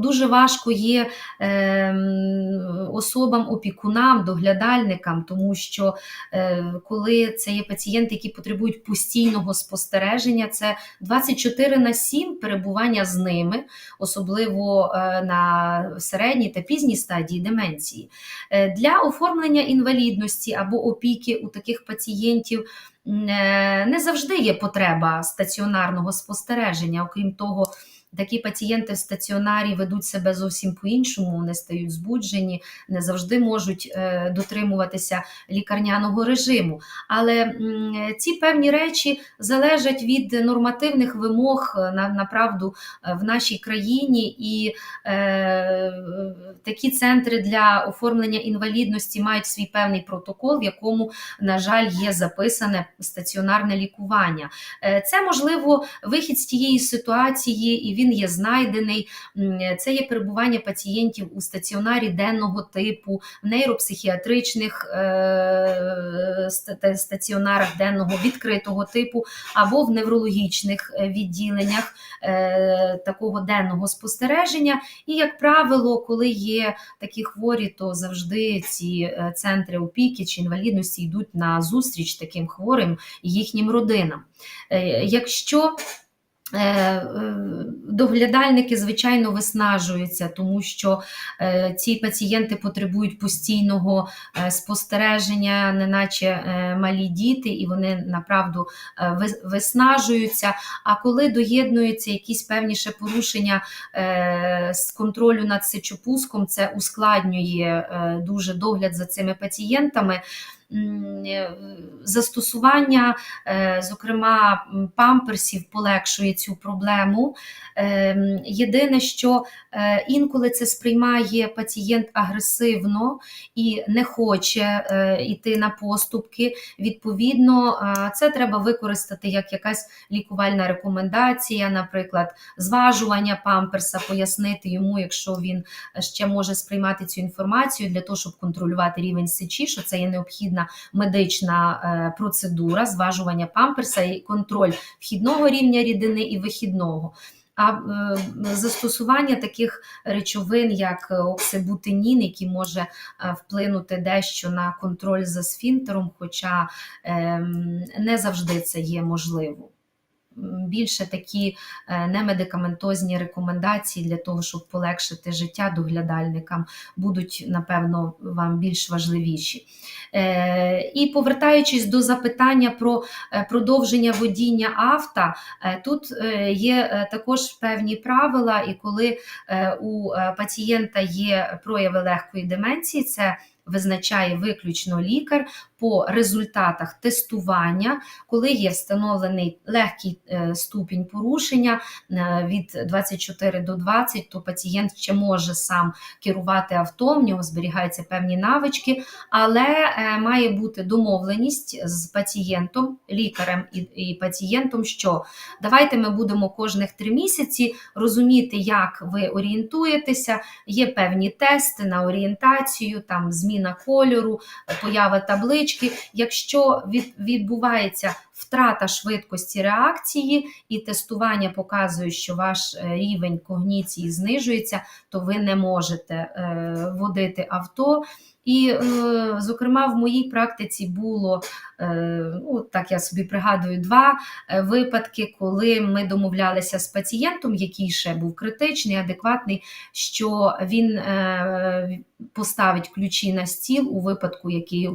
дуже важко є ем, особам, опікунам, доглядальникам, тому що е, коли це є пацієнти, які потребують постійного спостереження, це 24 на 7 перебування з ними, особливо е, на середній та пізній стадії деменції. Е, Для оформлення інвалідності або опіки у таких пацієнтів е, не завжди є потреба стаціонарного спостереження. Окрім того, такі пацієнти в стаціонарі ведуть себе зовсім по-іншому, вони стають збуджені, не завжди можуть е, дотримуватися лікарняного режиму. Але ці певні речі залежать від нормативних вимог е, на, направду е, в нашій країні, і е, такі центри для оформлення інвалідності мають свій певний протокол, в якому, на жаль, є записане стаціонарне лікування. Це можливо вихід з тієї ситуації, і він є знайдений. Це є перебування пацієнтів у стаціонарі денного типу, в нейропсихіатричних е, стаціонарах денного відкритого типу, або в неврологічних е, відділеннях е, такого денного спостереження. І, як правило, коли є такі хворі, то завжди ці центри опіки чи інвалідності йдуть на зустріч таким хворим і їхнім родинам. Якщо Доглядальники, звичайно, виснажуються, тому що е, ці пацієнти потребують постійного е, спостереження, неначе е, малі діти, і вони направду е, виснажуються. А коли доєднуються якісь певні ще порушення е, з контролю над сечопуском, це ускладнює е, дуже догляд за цими пацієнтами. Е, Застосування, е, зокрема, памперсів полегшує цю проблему. Ем, Єдине, що е, інколи це сприймає пацієнт агресивно і не хоче е, йти на поступки. Відповідно, е, це треба використати як якась лікувальна рекомендація, наприклад, зважування памперса, пояснити йому, якщо він ще може сприймати цю інформацію для того, щоб контролювати рівень сечі, що це є необхідна медична е, процедура зважування памперса і контроль вхідного рівня рідини і вихідного. А е, застосування таких речовин, як е, оксибутинін, який може вплинути дещо на контроль за сфінтером, хоча ем, не завжди це є можливо. Більше такі е, немедикаментозні рекомендації для того, щоб полегшити життя доглядальникам, будуть, напевно, вам більш важливіші. Е, І повертаючись до запитання про е, продовження водіння авто, тут є також певні правила, і коли у пацієнта є прояви легкої деменції, це визначає виключно лікар по результатах тестування, коли є встановлений легкий е, ступінь порушення е, від 24 до 20, то пацієнт ще може сам керувати авто, в нього зберігаються певні навички, але е, має бути домовленість з пацієнтом, лікарем і, пацієнтом, що давайте ми будемо кожних три місяці розуміти, як ви орієнтуєтеся. Є певні тести на орієнтацію, там зміна кольору, поява таблички. Якщо від, відбувається втрата швидкості реакції і тестування показує, що ваш е, рівень когніції знижується, то ви не можете е, водити авто. І, е, зокрема, в моїй практиці було, ну, так я собі пригадую, два випадки, коли ми домовлялися з пацієнтом, який ще був критичний, адекватний, що він поставить ключі на стіл у випадку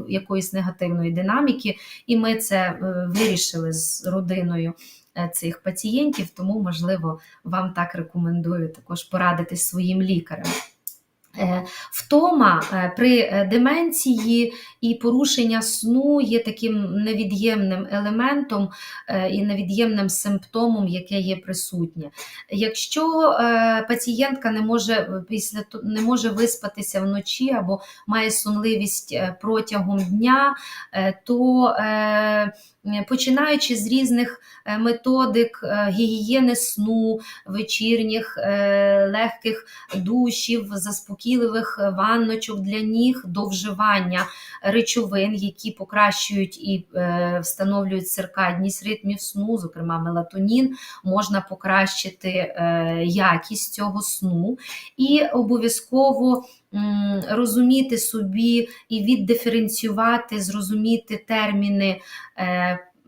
якоїсь негативної динаміки, і ми це е, вирішили з родиною. е, Цих пацієнтів, тому, можливо, вам так рекомендую також порадитись своїм лікарем. Е, Втома е, при е, деменції і порушення сну є таким невід'ємним елементом і невід'ємним симптомом, яке є присутнє. Якщо пацієнтка не може після не може виспатися вночі або має сонливість протягом дня, то починаючи з різних методик гігієни сну, вечірніх, легких душів, заспокоєння, заспокійливих е, ванночок для ніг до вживання речовин, які покращують і е, встановлюють циркадність ритмів сну, зокрема мелатонін, можна покращити е, якість цього сну. І обов'язково розуміти собі і віддиференціювати, зрозуміти терміни.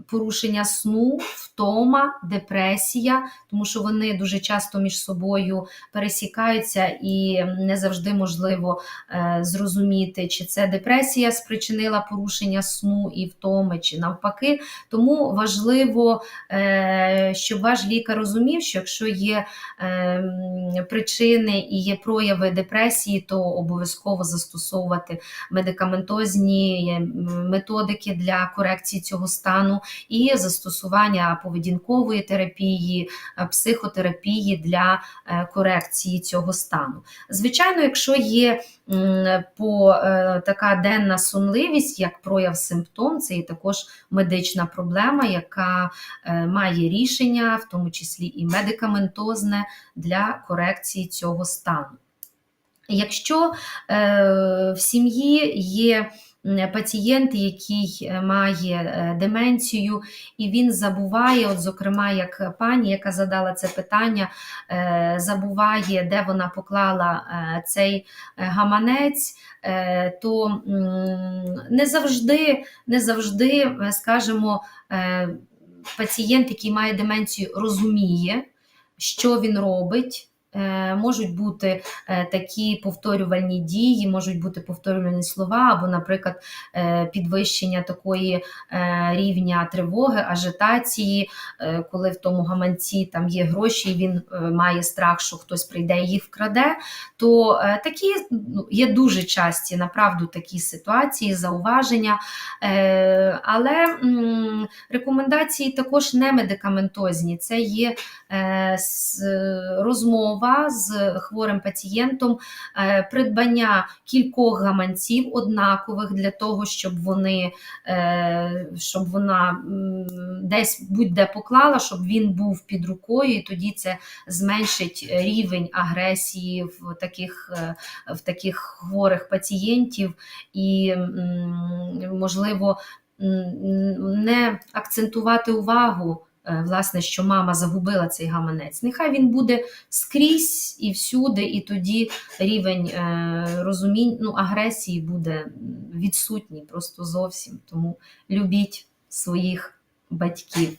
Порушення сну, втома, депресія, тому що вони дуже часто між собою пересікаються і не завжди можливо е, зрозуміти, чи це депресія спричинила порушення сну і втоми, чи навпаки. Тому важливо, е, щоб ваш лікар розумів, що якщо є е, причини і є прояви депресії, то обов'язково застосовувати медикаментозні методики для корекції цього стану і застосування поведінкової терапії, е, психотерапії для е, корекції цього стану. Звичайно, якщо є по е, така денна сонливість, як прояв симптом, це і також медична проблема, яка має рішення, в тому числі і медикаментозне для корекції цього стану. Якщо в сім'ї є пацієнт, який е, має е, деменцію, і він забуває, от, зокрема, як пані, яка задала це питання, е, забуває, де вона поклала цей гаманець, то не завжди, не завжди, скажімо, пацієнт, який має деменцію, розуміє, що він робить. Е, Можуть бути е, такі повторювальні дії, можуть бути повторювальні слова, або, наприклад, е, підвищення такої рівня тривоги, ажитації, коли в тому гаманці там є гроші, і він має страх, що хтось прийде і їх вкраде. То такі ну, є дуже часті, направду, такі ситуації, зауваження. Але рекомендації також не медикаментозні. Це є е, с- з хворим пацієнтом, е, придбання кількох гаманців однакових для того, щоб вони е, щоб вона десь будь-де поклала, щоб він був під рукою, і тоді це зменшить рівень агресії в таких, е, в таких хворих пацієнтів, і, можливо, не акцентувати увагу. Е, Власне, що мама загубила цей гаманець. Нехай він буде скрізь і всюди, і тоді рівень е, розумінь, ну, агресії буде відсутній просто зовсім. Тому любіть своїх батьків.